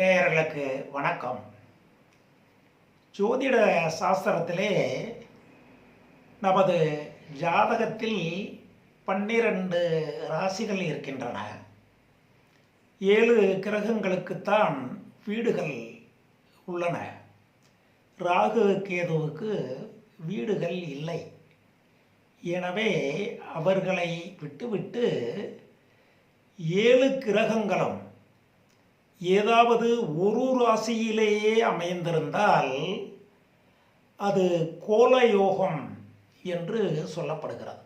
நேயர்களுக்கு வணக்கம். ஜோதிட சாஸ்திரத்திலே நமது ஜாதகத்தில் பன்னிரண்டு ராசிகள் இருக்கின்றன. ஏழு கிரகங்களுக்குத்தான் வீடுகள் உள்ளன. ராகு கேதுவுக்கு வீடுகள் இல்லை. எனவே அவர்களை விட்டுவிட்டு ஏழு கிரகங்களும் ஏதாவது ஒரு ராசியிலேயே அமைந்திருந்தால் அது கோலயோகம் என்று சொல்லப்படுகிறது.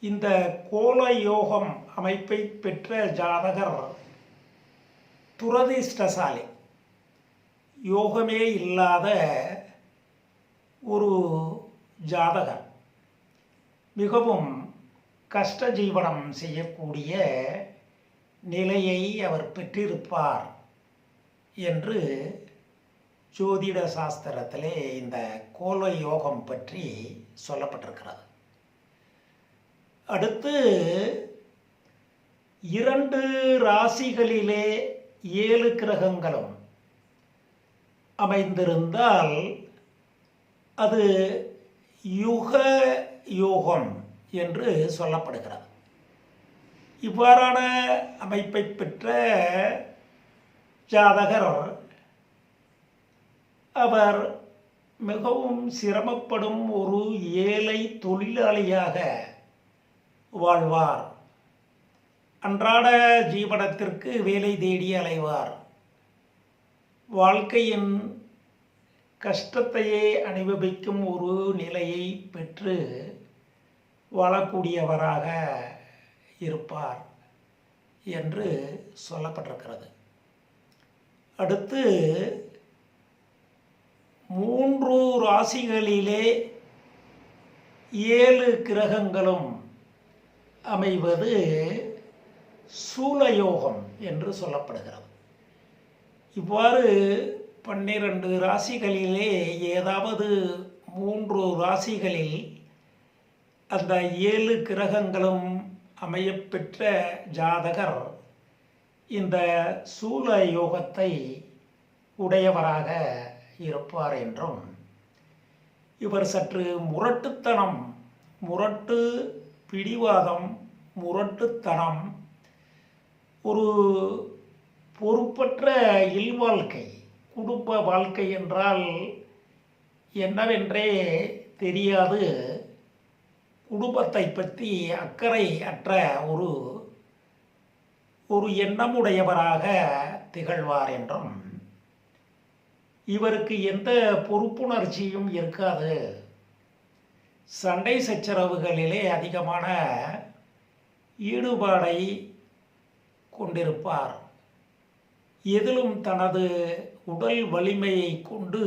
இந்த கோலயோகம் அமைப்பை பெற்ற ஜாதகர் துரதிஷ்டசாலி யோகமே இல்லாத ஒரு ஜாதகர். மிகவும் கஷ்ட ஜீவனம் செய்யக்கூடிய நிலையை அவர் பெற்றிருப்பார் என்று ஜோதிட சாஸ்திரத்திலே இந்த கோல யோகம் பற்றி சொல்லப்பட்டிருக்கிறது. அடுத்து இரண்டு ராசிகளிலே ஏழு கிரகங்களும் அமைந்திருந்தால் அது யுக யோகம் என்று சொல்லப்படுகிறது. இவ்வாறான அமைப்பை பெற்ற ஜாதகர் அவர் மிகவும் சிரமப்படும் ஒரு ஏழை தொழிலாளியாக வாழ்வார். அன்றாட ஜீவனத்திற்கு வேலை தேடி அலைவார். வாழ்க்கையின் கஷ்டத்தையே அனுபவிக்கும் ஒரு நிலையை பெற்று வாழக்கூடியவராக இருப்பார் என்று சொல்லப்பட்டிருக்கிறது. அடுத்து மூன்று ராசிகளிலே ஏழு கிரகங்களும் அமைவது சூலயோகம் என்று சொல்லப்படுகிறது. இவ்வாறு பன்னிரண்டு ராசிகளிலே ஏதாவது மூன்று ராசிகளில் அந்த ஏழு கிரகங்களும் அமையப்பெற்ற ஜாதகர் இந்த சூல யோகத்தை உடையவராக இருப்பார் என்றும் இவர் சற்று முரட்டுத்தனம் முரட்டு பிடிவாதம் முரட்டுத்தனம் ஒரு பொறுப்பற்ற இல்வாழ்க்கை குடும்ப வாழ்க்கை என்றால் என்னவென்றே தெரியாது. குடும்பத்தை பற்றி அக்கறை அற்ற ஒரு ஒரு எண்ணமுடையவராக திகழ்வார் என்றும். இவருக்கு எந்த பொறுப்புணர்ச்சியும் இருக்காது. சண்டை சச்சரவுகளிலே அதிகமான ஈடுபாடை கொண்டிருப்பார். எதிலும் தனது உடல் வலிமையை கொண்டு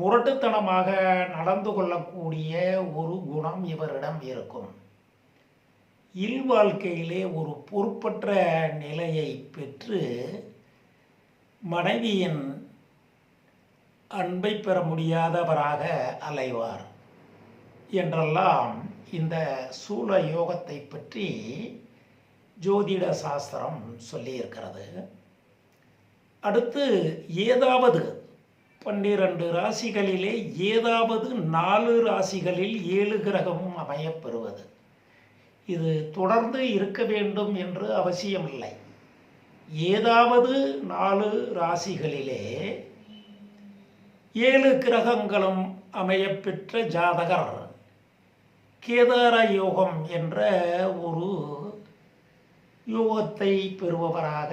முரட்டுத்தனமாக நடந்து கொள்ளக்கூடிய ஒரு குணம் இவரிடம் இருக்கும். இல்வாழ்க்கையிலே ஒரு பொறுப்பற்ற நிலையை பெற்று மனைவியின் அன்பை பெற முடியாதவராக அலைவார். என்றெல்லாம் இந்த சூழ யோகத்தை பற்றி ஜோதிட சாஸ்திரம் சொல்லியிருக்கிறது. அடுத்து ஏதாவது பன்னிரண்டு ராசிகளிலே ஏதாவது நாலு ராசிகளில் ஏழு கிரகமும் அமையப்பெறுவது. இது தொடர்ந்து இருக்க வேண்டும் என்று அவசியமில்லை. ஏதாவது நாலு ராசிகளிலே ஏழு கிரகங்களும் அமையப்பெற்ற ஜாதகர் கேதார யோகம் என்ற ஒரு யோகத்தை பெறுபவராக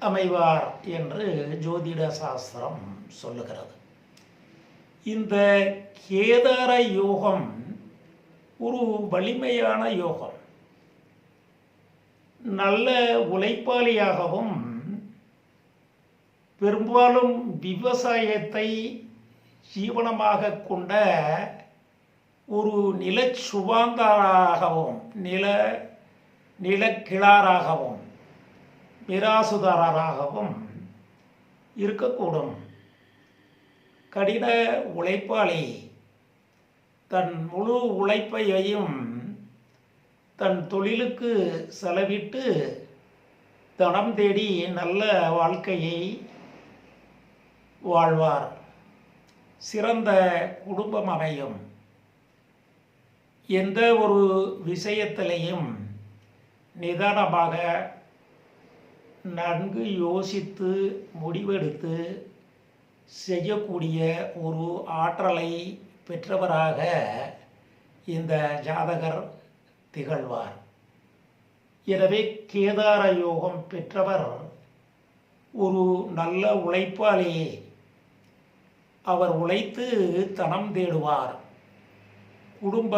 அமைவார் என்று ஜோதிட சாஸ்திரம் சொல்லுகிறது. இந்த கேதார யோகம் ஒரு வலிமையான யோகம். நல்ல உழைப்பாளியாகவும் பெரும்பாலும் விவசாயத்தை ஜீவனமாக கொண்ட ஒரு நில சுபாந்தாராகவும் நில நிலக்கிழாராகவும் மிராசுதாரராகவும் இருக்கக்கூடும். கடின உழைப்பாளி. தன் முழு உழைப்பையும் தன் தொழிலுக்கு செலவிட்டு தனம் தேடி நல்ல வாழ்க்கையை வாழ்வார். சிறந்த குடும்பம் அமையும். எந்த ஒரு விஷயத்திலையும் நிதானமாக நன்கு யோசித்து முடிவெடுத்து செய்யக்கூடிய ஒரு ஆற்றலை பெற்றவராக இந்த ஜாதகர் திகழ்வார். எனவே கேதார யோகம் பெற்றவர் ஒரு நல்ல உழைப்பாளியே. அவர் உழைத்து தனம் தேடுவார். குடும்ப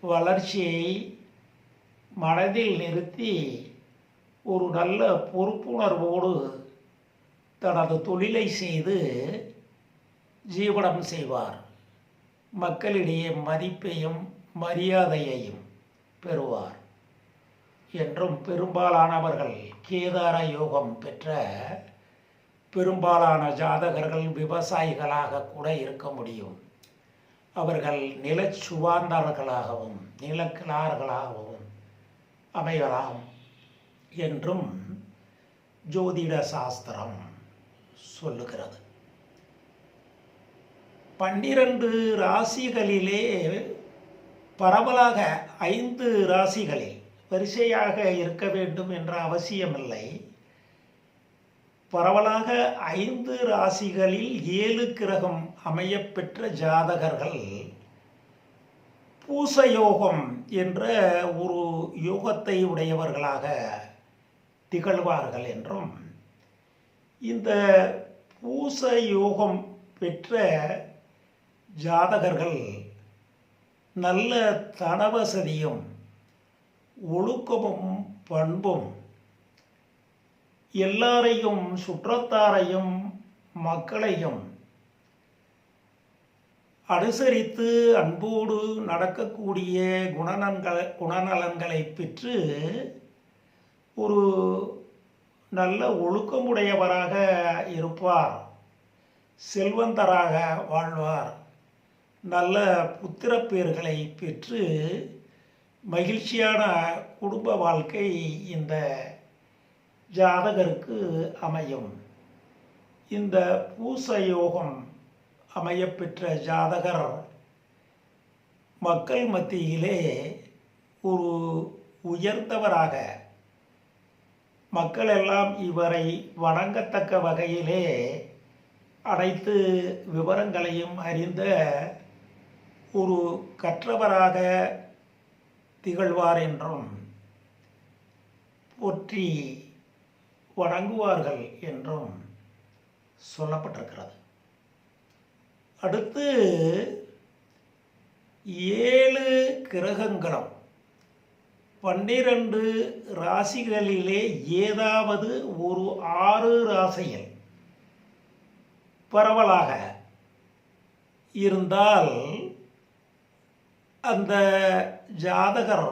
வளர்ச்சியை மனதில் நிறுத்தி ஒரு நல்ல பொறுப்புணர்வோடு தனது தொழிலை செய்து ஜீவனம் செய்வார். மக்களிடையே மதிப்பையும் மரியாதையையும் பெறுவார். என்றும் பெரும்பாலானவர்கள் கேதார யோகம் பெற்ற பெரும்பாலான ஜாதகர்கள் விவசாயிகளாக கூட இருக்க முடியும். அவர்கள் நிலச்சுவார்ந்தவர்களாகவும் நிலக்கிழார்களாகவும் அமையலாம் என்றும் ஜோதிட சாஸ்திரம் சொல்லுகிறது. பன்னிரண்டு ராசிகளிலே பரவலாக ஐந்து ராசிகளில் வரிசையாக இருக்க வேண்டும் என்ற அவசியமில்லை. பரவலாக ஐந்து ராசிகளில் ஏழு கிரகம் அமையப்பெற்ற ஜாதகர்கள் பூசயோகம் என்ற ஒரு யோகத்தை உடையவர்களாக திகழ்வார்கள் என்றும் இந்த பூச யோகம் பெற்ற ஜாதகர்கள் நல்ல தனவசதியும் ஒழுக்கமும் பண்பும் எல்லாரையும் சுற்றத்தாரையும் மக்களையும் அனுசரித்து அன்போடு நடக்கக்கூடிய குணநன்கள் குணநலன்களை பெற்று ஒரு நல்ல ஒழுக்கமுடையவராக இருப்பார். செல்வந்தராக வாழ்வார். நல்ல புத்திரப்பேர்களை பெற்று மகிழ்ச்சியான குடும்ப வாழ்க்கை இந்த ஜாதகருக்கு அமையும். இந்த பூச யோகம் அமையப்பெற்ற ஜாதகர் மக்கள் மத்தியிலே ஒரு உயர்ந்தவராக மக்கள் எல்லாம் இவரை வணங்கத்தக்க வகையிலே அனைத்து விவரங்களையும் அறிந்த ஒரு கற்றவராக திகழ்வார் என்றும் போற்றி வணங்குவார்கள் என்றும் சொல்லப்பட்டிருக்கிறது. அடுத்து ஏழு கிரகங்களும் பன்னிரண்டு ராசிகளிலே ஏதாவது ஒரு ஆறு ராசியில் பரவலாக இருந்தால் அந்த ஜாதகர்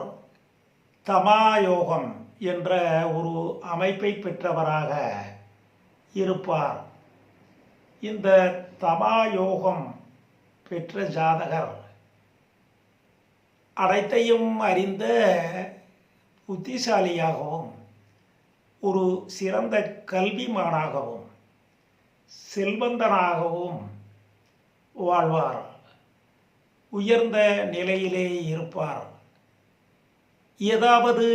தமாயோகம் என்ற ஒரு அமைப்பை பெற்றவராக இருப்பார். இந்த தமாயோகம் பெற்ற ஜாதகர் அனைத்தையும் அறிந்த புத்திசாலியாகவும் ஒரு சிறந்த கல்விமானாகவும் செல்வந்தனாகவும் வாழ்வார். உயர்ந்த நிலையிலே இருப்பார். ஏதாவது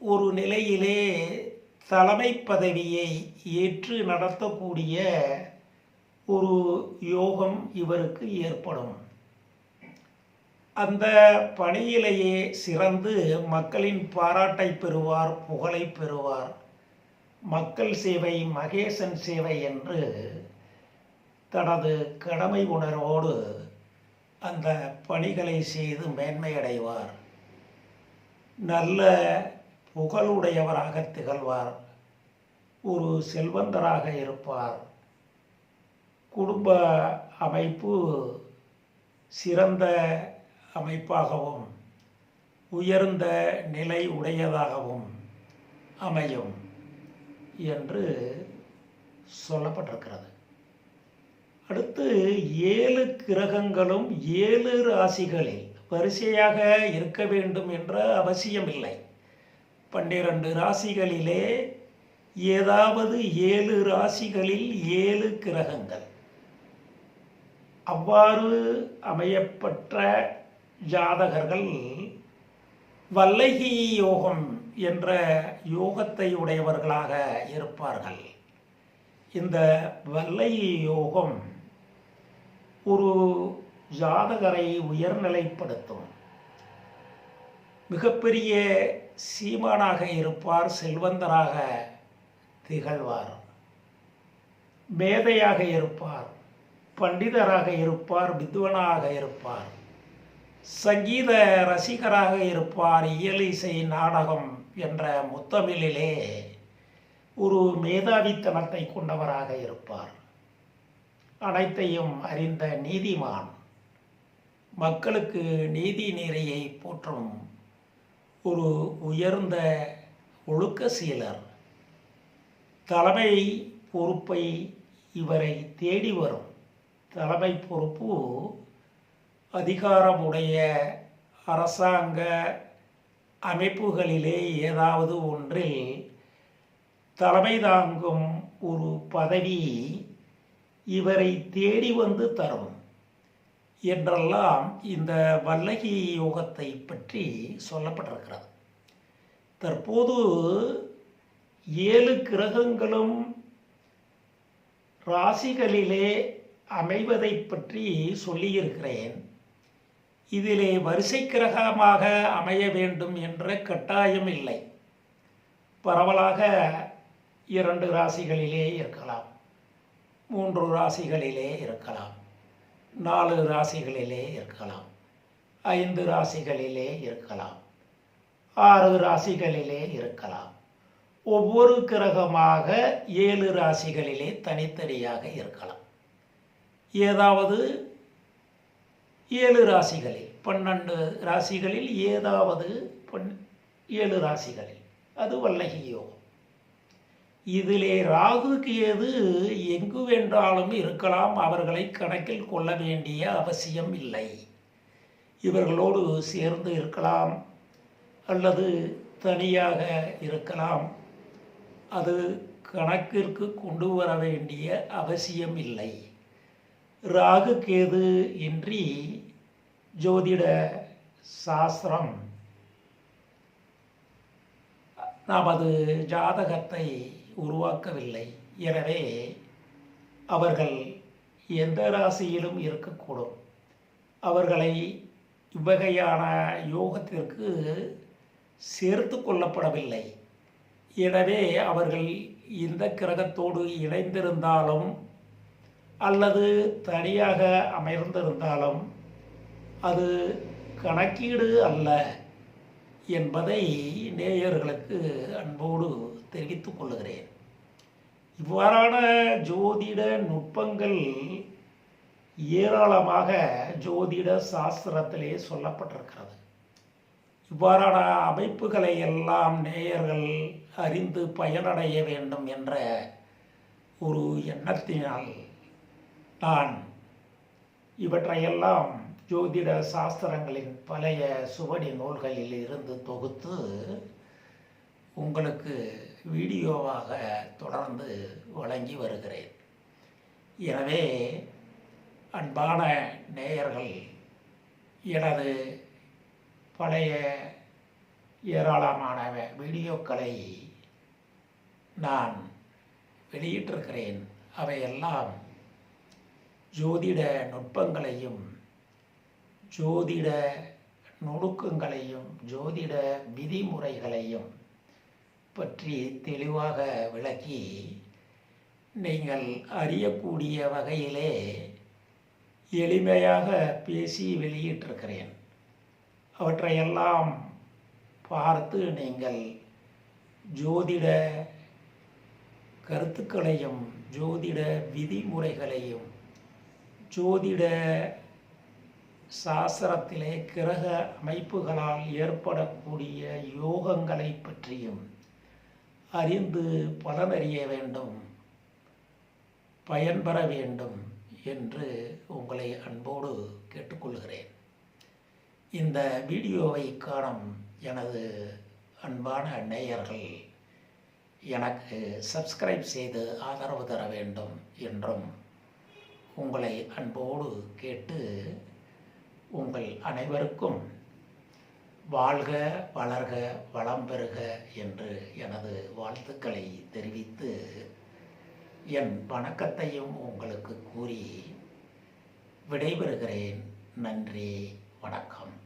ஒரு நிலையிலே தலைமை பதவியை ஏற்று நடத்தக்கூடிய ஒரு யோகம் இவருக்கு ஏற்படும். அந்த பணியிலேயே சிறந்து மக்களின் பாராட்டை பெறுவார் புகழை பெறுவார். மக்கள் சேவை மகேசன் சேவை என்று தனது கடமை உணர்வோடு அந்த பணிகளை செய்து மேன்மையடைவார். நல்ல புகழுடையவராக திகழ்வார். ஒரு செல்வந்தராக இருப்பார். குடும்ப அமைப்பு சிறந்த அமைப்பாகவும் உயர்ந்த நிலை உடையதாகவும் அமையும் என்று சொல்லப்பட்டிருக்கிறது. அடுத்து ஏழு கிரகங்களும் ஏழு ராசிகளில் வரிசையாக இருக்க வேண்டும் என்ற அவசியமில்லை. பன்னிரண்டு ராசிகளிலே ஏதாவது ஏழு ராசிகளில் ஏழு கிரகங்கள். அவ்வாறு அமையப்பட்ட ஜாதகர்கள் வல்லகி யோகம் என்ற யோகத்தை உடையவர்களாக இருப்பார்கள். இந்த வல்லகி யோகம் ஒரு ஜாதகரை உயர்நிலைப்படுத்தும். மிகப்பெரிய சீமானாக இருப்பார் செல்வந்தராக திகழ்வார். மேதையாக இருப்பார் பண்டிதராக இருப்பார் வித்வனாக இருப்பார். சங்கீத ரசிகராக இருப்பார் இயல் இசை நாடகம் என்ற முத்தமிழிலே ஒரு மேதாவித்தனத்தை கொண்டவராக இருப்பார். அனைத்தையும் அறிந்த நீதிமான் மக்களுக்கு நீதி நெறியை போற்றும் ஒரு உயர்ந்த ஒழுக்க சீலர் தலைமை பொறுப்பை இவரை தேடி வரும். தலைமை பொறுப்பு அதிகாரமுடைய அரசாங்க அமைப்புகளிலே ஏதாவது ஒன்றில் தலைமை தாங்கும் ஒரு பதவி இவரை தேடி வந்து தரும் என்றெல்லாம் இந்த வல்லகி யோகத்தை பற்றி சொல்லப்பட்டிருக்கிறது. தற்போது ஏழு கிரகங்களும் ராசிகளிலே அமைவதை பற்றி சொல்லியிருக்கிறேன். இதிலே வரிசை கிரகமாக அமைய வேண்டும் என்ற கட்டாயம் இல்லை பரவலாக இரண்டு ராசிகளிலே இருக்கலாம். மூன்று ராசிகளிலே இருக்கலாம். நாலு ராசிகளிலே இருக்கலாம். ஐந்து ராசிகளிலே இருக்கலாம். ஆறு ராசிகளிலே இருக்கலாம். ஒவ்வொரு கிரகமாக ஏழு ராசிகளிலே தனித்தனியாக இருக்கலாம். ஏதாவது ஏழு ராசிகளில் பன்னெண்டு ராசிகளில் ஏதாவது பன் ஏழு ராசிகளில். அது வல்லகி யோகம். இதிலே ராகு கேது எங்கு வென்றாலும் இருக்கலாம் அவர்களை கணக்கில் கொள்ள வேண்டிய அவசியம் இல்லை. இவர்களோடு சேர்ந்து இருக்கலாம் அல்லது தனியாக இருக்கலாம். அது கணக்கிற்கு கொண்டு வர வேண்டிய அவசியம் இல்லை. ராகு கேது இன்றி ஜோதிட சாஸ்திரம். நமது ஜாதகத்தை உருவாக்கவில்லை. எனவே அவர்கள் எந்த ராசியிலும் இருக்கக்கூடும். அவர்களை இவ்வகையான யோகத்திற்கு சேர்த்து கொள்ளப்படவில்லை. எனவே அவர்கள் இந்த கிரகத்தோடு இணைந்திருந்தாலும் அல்லது தனியாக அமர்ந்திருந்தாலும் அது கணக்கீடு அல்ல என்பதை நேயர்களுக்கு அன்போடு தெரிவித்துக் கொள்கிறேன் இவ்வாறான ஜோதிட நுட்பங்கள் ஏராளமாக ஜோதிட சாஸ்திரத்திலே சொல்லப்பட்டிருக்கிறது. இவ்வாறான அமைப்புகளை எல்லாம் நேயர்கள் அறிந்து பயனடைய வேண்டும் என்ற ஒரு எண்ணத்தினால் நான் இவற்றையெல்லாம் ஜோதிட சாஸ்திரங்களின் பழைய சுவடி நூல்களில் இருந்து தொகுத்து உங்களுக்கு வீடியோவாக தொடர்ந்து வழங்கி வருகிறேன். எனவே அன்பான நேயர்கள் எனது பழைய ஏராளமான வீடியோக்களை நான் வெளியிட்டிருக்கிறேன். அவையெல்லாம் ஜோதிட நுட்பங்களையும் ஜோதிட நுணுக்கங்களையும் ஜோதிட விதிமுறைகளையும் பற்றி தெளிவாக விளக்கி நீங்கள் அறியக்கூடிய வகையிலே எளிமையாக பேசி வெளியிட்டிருக்கிறேன். அவற்றையெல்லாம் பார்த்து நீங்கள் ஜோதிட கருத்துக்களையும் ஜோதிட விதிமுறைகளையும் ஜோதிட சாஸ்திரத்திலே கிரக அமைப்புகளால் ஏற்படக்கூடிய யோகங்களை பற்றியும் அறிந்து பலனறிய வேண்டும் பயன்பெற வேண்டும் என்று உங்களை அன்போடு கேட்டுக்கொள்கிறேன். இந்த வீடியோவை காணும் எனது அன்பான நேயர்கள் எனக்கு சப்ஸ்கிரைப் செய்து ஆதரவு தர வேண்டும் என்றும் உங்களை அன்போடு கேட்டு உங்கள் அனைவருக்கும் வாழ்க வளர்க வளம் பெறுக என்று எனது வாழ்த்துக்களை தெரிவித்து என் வணக்கத்தையும் உங்களுக்கு கூறி விடைபெறுகிறேன். நன்றி வணக்கம்.